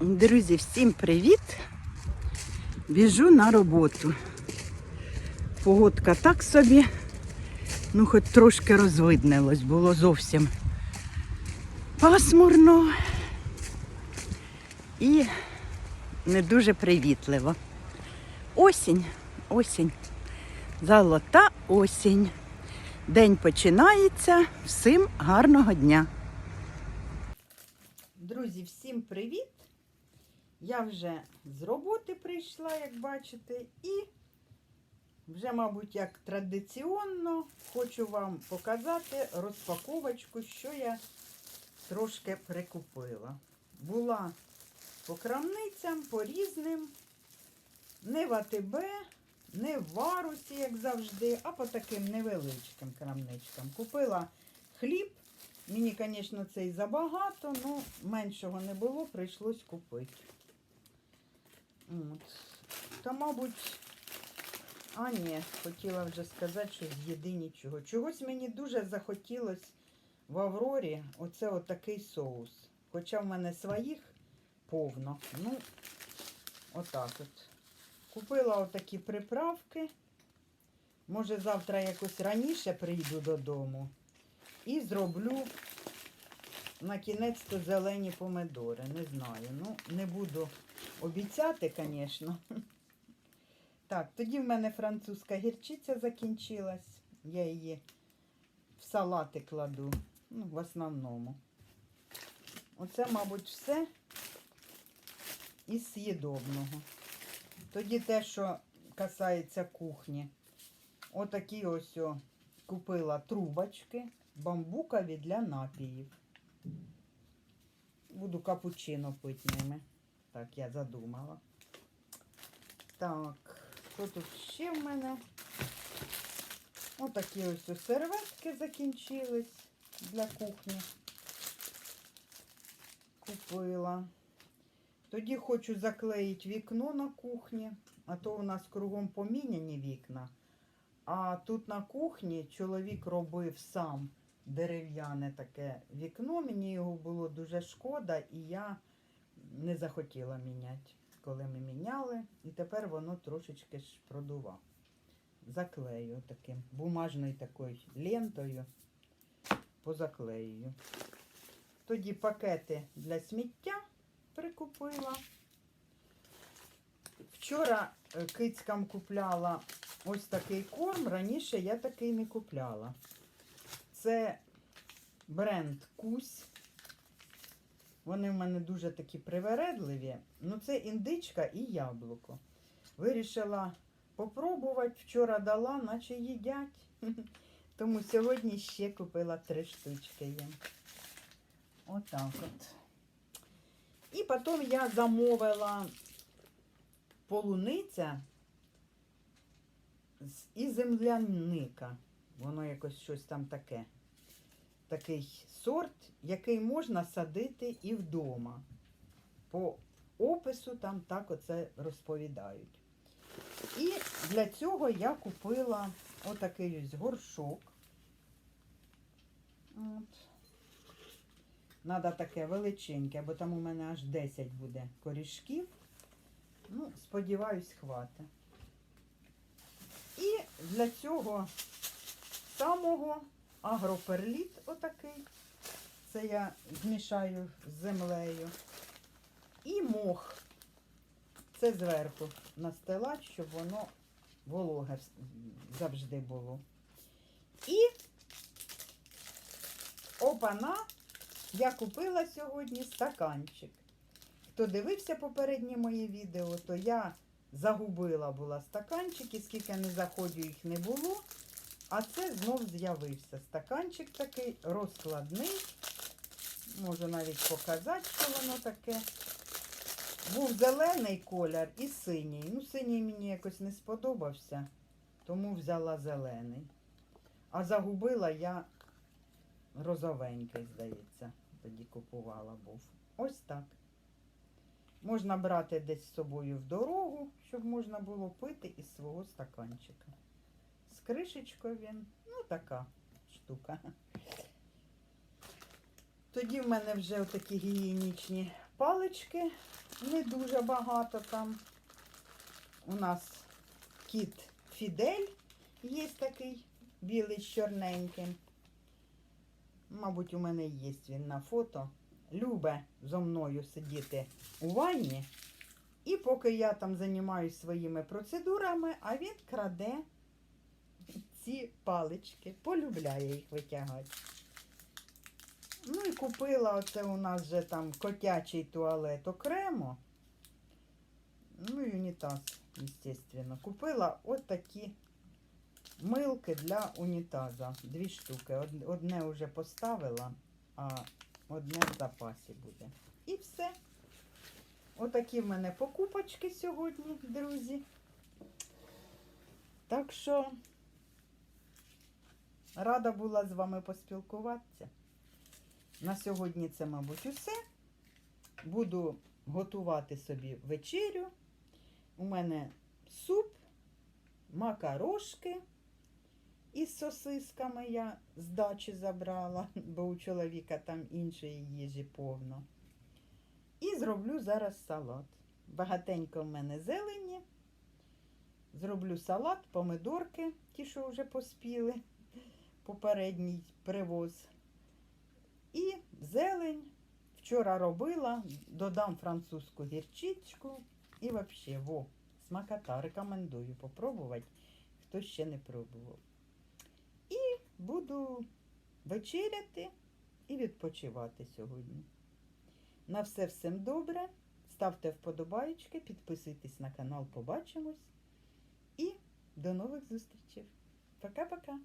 Друзі, всім привіт! Біжу на роботу. Погодка так собі, ну хоч трошки розвиднилось, було зовсім пасмурно і не дуже привітливо. Осінь, осінь, золота осінь. День починається. Всім гарного дня. Друзі, всім привіт! Я вже з роботи прийшла, як бачите, і вже, мабуть, як традиційно хочу вам показати розпаковочку, що я трошки прикупила. Була по крамницям, по різним, не в АТБ, не в варусі, як завжди, а по таким невеличким крамничкам. Купила хліб. Мені, звісно, це і забагато, але меншого не було, прийшлось купити. От. Та, мабуть, а хотіла вже сказати, що з їди нічого. Чогось мені дуже захотілося в Аврорі оце отакий соус. Хоча в мене своїх повно. Ну, отак от. Купила отакі приправки. Може, завтра якось раніше прийду додому і зроблю на кінець то зелені помидори. Не знаю. Ну, не буду обіцяти, звісно. Так, тоді в мене французька гірчиця закінчилась. Я її в салати кладу. Ну, в основному. Оце, мабуть, все із з'їдобного. Тоді те, що касається кухні. Отакі ось о, купила трубочки бамбукові для напіїв. Буду капучино пити ними. Так, я задумала. Так, що тут ще в мене? Отакі ось серветки закінчились для кухні. Купила. Тоді хочу заклеїти вікно на кухні, а то у нас кругом поміняні вікна. А тут на кухні чоловік робив сам дерев'яне таке вікно. Мені його було дуже шкода, і я не захотіла міняти, коли ми міняли. І тепер воно трошечки ж продува. Заклею таким бумажною такою лентою позаклею. Тоді пакети для сміття прикупила. Вчора е, кицькам купляла ось такий корм. Раніше я такий не купляла. Це бренд Кусь. Вони в мене дуже такі привередливі. Ну, це індичка і яблуко. Вирішила попробувати. Вчора дала, наче їдять. Тому сьогодні ще купила три штучки їм. Отак от. І потім я замовила полуниця і земляника. Воно якось щось там таке. Такий сорт, який можна садити і вдома. По опису там так оце розповідають. І для цього я купила отакий ось горшок. От. Надо таке величеньке, бо там у мене аж 10 буде корішків. Ну, сподіваюсь, хватить. І для цього самого агроперліт отакий. Це я змішаю з землею. І мох. Це зверху настилати, щоб воно вологе завжди було. І опана я купила сьогодні стаканчик. хто дивився попереднє моє відео, то я загубила була стаканчики, скільки не заходжу, їх не було. А це знов з'явився стаканчик такий розкладний. Можу навіть показати, що воно таке. Був зелений колір і синій. Ну, синій мені якось не сподобався, тому взяла зелений. А загубила я розовенький, здається, тоді купувала був. Ось так. Можна брати десь з собою в дорогу, щоб можна було пити із свого стаканчика. Кришечкою він, ну така штука. Тоді в мене вже такі гігієнічні палички, не дуже багато там. У нас кіт Фідель є такий білий з чорненьким. Мабуть, у мене є він на фото. Любе зо мною сидіти у ванні. І поки я там займаюся своїми процедурами, а він краде ці палички, полюбляє їх витягати. Ну і купила оце у нас вже там котячий туалет окремо. Ну і унітаз, естественно. Купила от такі милки для унітаза. Дві штуки. Одне вже поставила, а одне в запасі буде. І все. Отакі в мене покупочки сьогодні, друзі. Так що рада була з вами поспілкуватися. На сьогодні це, мабуть, усе. Буду готувати собі вечерю. У мене суп, макарошки із сосисками я з дачі забрала, бо у чоловіка там іншої їжі повно. І зроблю зараз салат. Багатенько в мене зелені. Зроблю салат, помидорки, ті, що вже поспіли, попередній привоз. І зелень. Вчора робила, додам французьку гірчичку і взагалі, во, смакота. Рекомендую попробувати, хто ще не пробував. І буду вечеряти і відпочивати сьогодні. На все всім добре. Ставте вподобайки, підписуйтесь на канал, побачимось. І до нових зустрічей. Пока-пока!